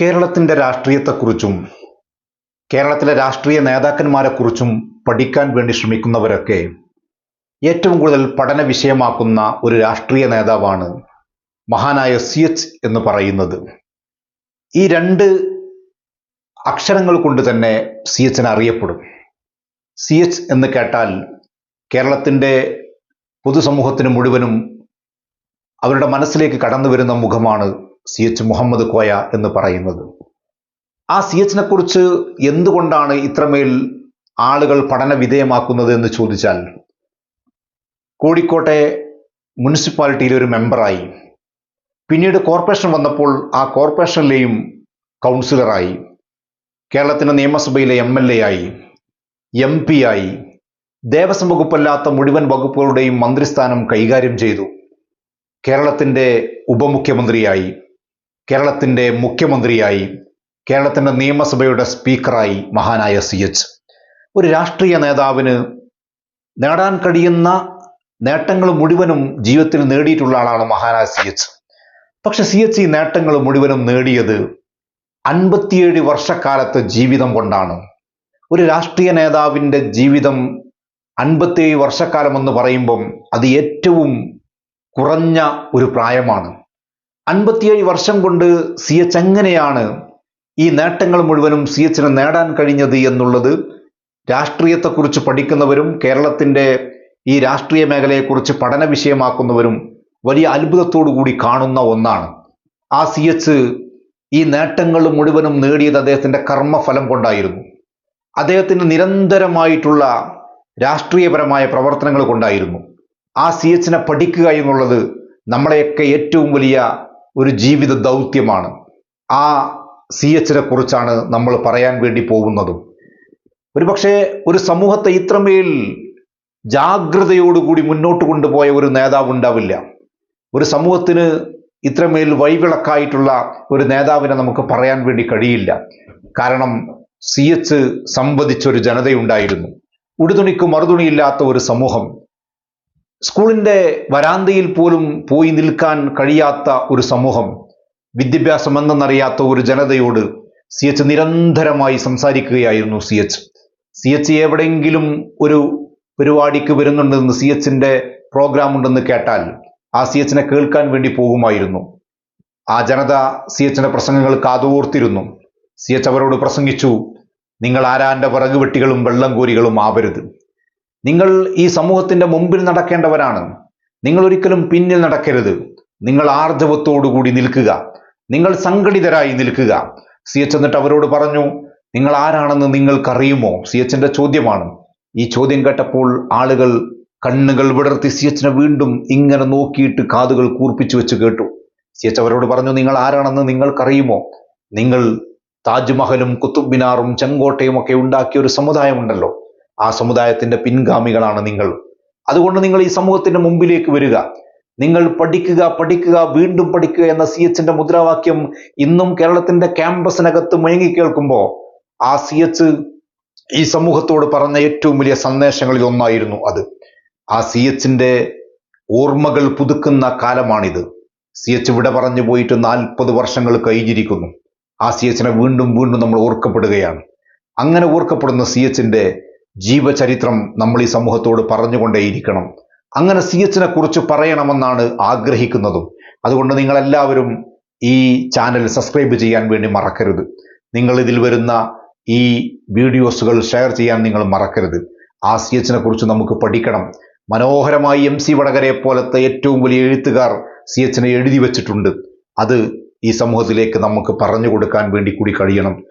കേരളത്തിന്റെ രാഷ്ട്രീയത്തെക്കുറിച്ചും കേരളത്തിലെ രാഷ്ട്രീയ നേതാക്കന്മാരെക്കുറിച്ചും പഠിക്കാൻ വേണ്ടി ശ്രമിക്കുന്നവരൊക്കെ ഏറ്റവും കൂടുതൽ പഠന വിഷയമാക്കുന്ന ഒരു രാഷ്ട്രീയ നേതാവാണ് മഹാനായ സി എച്ച് എന്ന് പറയുന്നത്. ഈ രണ്ട് അക്ഷരങ്ങൾ കൊണ്ട് തന്നെ സി എച്ചിന് അറിയപ്പെടും. സി എച്ച് എന്ന് കേട്ടാൽ കേരളത്തിന്റെ പൊതുസമൂഹത്തിന് മുഴുവനും അവരുടെ മനസ്സിലേക്ക് കടന്നു വരുന്ന മുഖമാണ് സി എച്ച് മുഹമ്മദ് കോയ എന്ന് പറയുന്നത്. ആ സി എച്ചിനെ കുറിച്ച് എന്തുകൊണ്ടാണ് ഇത്രമേൽ ആളുകൾ പഠന വിധേയമാക്കുന്നത് എന്ന് ചോദിച്ചാൽ കോഴിക്കോട്ടെ മുനിസിപ്പാലിറ്റിയിലെ ഒരു മെമ്പറായി പിന്നീട് കോർപ്പറേഷൻ വന്നപ്പോൾ ആ കോർപ്പറേഷനിലെയും കൗൺസിലറായി കേരളത്തിന്റെ നിയമസഭയിലെ എം എൽ എ ആയി എം പി ആയി ദേവസ്വം വകുപ്പല്ലാത്ത മുഴുവൻ വകുപ്പുകളുടെയും മന്ത്രിസ്ഥാനം കൈകാര്യം ചെയ്തു കേരളത്തിന്റെ ഉപമുഖ്യമന്ത്രിയായി. കേരളത്തിന്റെ മുഖ്യമന്ത്രിയായി കേരളത്തിന്റെ നിയമസഭയുടെ സ്പീക്കറായി മഹാനായ സി എച്ച്. ഒരു രാഷ്ട്രീയ നേതാവിന് നേടാൻ കഴിയുന്ന നേട്ടങ്ങൾ മുഴുവനും ജീവിതത്തിൽ നേടിയിട്ടുള്ള ആളാണ് മഹാനായ സി എച്ച്. പക്ഷെ സി എച്ച് ഈ നേട്ടങ്ങൾ മുഴുവനും നേടിയത് അൻപത്തിയേഴ് വർഷക്കാലത്തെ ജീവിതം കൊണ്ടാണ്. ഒരു രാഷ്ട്രീയ നേതാവിന്റെ ജീവിതം അൻപത്തിയേഴ് വർഷക്കാലം എന്ന് പറയുമ്പം അത് ഏറ്റവും കുറഞ്ഞ ഒരു പ്രായമാണ്. അൻപത്തിയേഴ് വർഷം കൊണ്ട് സി എച്ച് എങ്ങനെയാണ് ഈ നേട്ടങ്ങൾ മുഴുവനും സി എച്ചിന് നേടാൻ കഴിഞ്ഞത് എന്നുള്ളത് രാഷ്ട്രീയത്തെക്കുറിച്ച് പഠിക്കുന്നവരും കേരളത്തിന്റെ ഈ രാഷ്ട്രീയ മേഖലയെക്കുറിച്ച് പഠന വിഷയമാക്കുന്നവരും വലിയ അത്ഭുതത്തോടു കൂടി കാണുന്ന ഒന്നാണ്. ആ സി എച്ച് ഈ നേട്ടങ്ങൾ മുഴുവനും നേടിയത് അദ്ദേഹത്തിന്റെ കർമ്മഫലം കൊണ്ടായിരുന്നു. അദ്ദേഹത്തിന് നിരന്തരമായിട്ടുള്ള രാഷ്ട്രീയപരമായ പ്രവർത്തനങ്ങൾ കൊണ്ടായിരുന്നു. ആ സി എച്ചിനെ പഠിക്കുക എന്നുള്ളത് നമ്മളെയൊക്കെ ഏറ്റവും വലിയ ഒരു ജീവിത ദൗത്യമാണ്. ആ സി എച്ചിനെ കുറിച്ചാണ് നമ്മൾ പറയാൻ വേണ്ടി പോകുന്നതും. ഒരുപക്ഷെ ഒരു സമൂഹത്തെ ഇത്രമേൽ ജാഗ്രതയോടുകൂടി മുന്നോട്ട് കൊണ്ടുപോയ ഒരു നേതാവ് ഉണ്ടാവില്ല. ഒരു സമൂഹത്തിന് ഇത്രമേൽ വൈവിളക്കായിട്ടുള്ള ഒരു നേതാവിനെ നമുക്ക് പറയാൻ വേണ്ടി കഴിയില്ല. കാരണം സി എച്ച് സംവദിച്ചൊരു ജനതയുണ്ടായിരുന്നു. ഉടുതുണിക്ക് മറുതുണിയില്ലാത്ത ഒരു സമൂഹം സ്കൂളിന്റെ വരാന്തയിൽ പോലും പോയി നിൽക്കാൻ കഴിയാത്ത ഒരു സമൂഹം വിദ്യാഭ്യാസം എന്തെന്നറിയാത്ത ഒരു ജനതയോട് സി എച്ച് നിരന്തരമായി സംസാരിക്കുകയായിരുന്നു സി എച്ച് സി എച്ച് എവിടെയെങ്കിലും ഒരു പരിപാടിക്ക് വരുന്നുണ്ടെന്ന് സി എച്ചിന്റെ പ്രോഗ്രാം ഉണ്ടെന്ന് കേട്ടാൽ ആ സി എച്ചിനെ കേൾക്കാൻ വേണ്ടി പോകുമായിരുന്നു. ആ ജനത സി എച്ചിന്റെ പ്രസംഗങ്ങൾ കാതോർത്തിരുന്നു. സി എച്ച് അവരോട് പ്രസംഗിച്ചു നിങ്ങൾ ആരാന്റെ വിറക് വെട്ടികളും വെള്ളം കോരികളും ആവരുത്. നിങ്ങൾ ഈ സമൂഹത്തിന്റെ മുമ്പിൽ നടക്കേണ്ടവരാണ്. നിങ്ങൾ ഒരിക്കലും പിന്നിൽ നടക്കരുത്. നിങ്ങൾ ആർജവത്തോടുകൂടി നിൽക്കുക. നിങ്ങൾ സംഘടിതരായി നിൽക്കുക. സി എച്ച് എന്നിട്ട് അവരോട് പറഞ്ഞു നിങ്ങൾ ആരാണെന്ന് നിങ്ങൾക്കറിയുമോ? സി എച്ചിന്റെ ചോദ്യമാണ്. ഈ ചോദ്യം കേട്ടപ്പോൾ ആളുകൾ കണ്ണുകൾ വിടർത്തി സി എച്ചിനെ വീണ്ടും ഇങ്ങനെ നോക്കിയിട്ട് കാതുകൾ കൂർപ്പിച്ചു വെച്ച് കേട്ടു. സി എച്ച് അവരോട് പറഞ്ഞു നിങ്ങൾ ആരാണെന്ന് നിങ്ങൾക്കറിയുമോ? നിങ്ങൾ താജ്മഹലും കുത്തുബ് മിനാറും ചെങ്കോട്ടയും ഒക്കെ ഉണ്ടാക്കിയ ഒരു സമുദായമുണ്ടല്ലോ. ആ സമുദായത്തിന്റെ പിൻഗാമികളാണ് നിങ്ങൾ. അതുകൊണ്ട് നിങ്ങൾ ഈ സമൂഹത്തിന്റെ മുമ്പിലേക്ക് വരിക. നിങ്ങൾ പഠിക്കുക പഠിക്കുക വീണ്ടും പഠിക്കുക എന്ന സി എച്ചിന്റെ മുദ്രാവാക്യം ഇന്നും കേരളത്തിന്റെ ക്യാമ്പസിനകത്ത് മുഴങ്ങി കേൾക്കുമ്പോൾ ആ സി എച്ച് ഈ സമൂഹത്തോട് പറഞ്ഞ ഏറ്റവും വലിയ സന്ദേശങ്ങളിൽ ഒന്നായിരുന്നു അത്. ആ സി എച്ചിന്റെ ഓർമ്മകൾ പുതുക്കുന്ന കാലമാണിത്. സി എച്ച് ഇവിടെ പറഞ്ഞു പോയിട്ട് നാൽപ്പത് വർഷങ്ങൾ കഴിഞ്ഞിരിക്കുന്നു. ആ സി എച്ചിനെ വീണ്ടും വീണ്ടും നമ്മൾ ഓർക്കപ്പെടുകയാണ്. അങ്ങനെ ഓർക്കപ്പെടുന്ന സി എച്ചിന്റെ ജീവചരിത്രം നമ്മൾ ഈ സമൂഹത്തോട് പറഞ്ഞുകൊണ്ടേയിരിക്കണം. അങ്ങനെ സി എച്ചിനെ കുറിച്ച് പറയണമെന്നാണ് ആഗ്രഹിക്കുന്നതും. അതുകൊണ്ട് നിങ്ങളെല്ലാവരും ഈ ചാനൽ സബ്സ്ക്രൈബ് ചെയ്യാൻ വേണ്ടി മറക്കരുത്. നിങ്ങൾ ഇതിൽ വരുന്ന ഈ വീഡിയോസുകൾ ഷെയർ ചെയ്യാൻ നിങ്ങൾ മറക്കരുത്. ആ സി എച്ചിനെ കുറിച്ച് നമുക്ക് പഠിക്കണം. മനോഹരമായി എം സി വടകരെ പോലത്തെ ഏറ്റവും വലിയ എഴുത്തുകാർ സി എച്ചിനെ എഴുതി വച്ചിട്ടുണ്ട്. അത് ഈ സമൂഹത്തിലേക്ക് നമുക്ക് പറഞ്ഞു കൊടുക്കാൻ വേണ്ടി കൂടി കഴിയണം.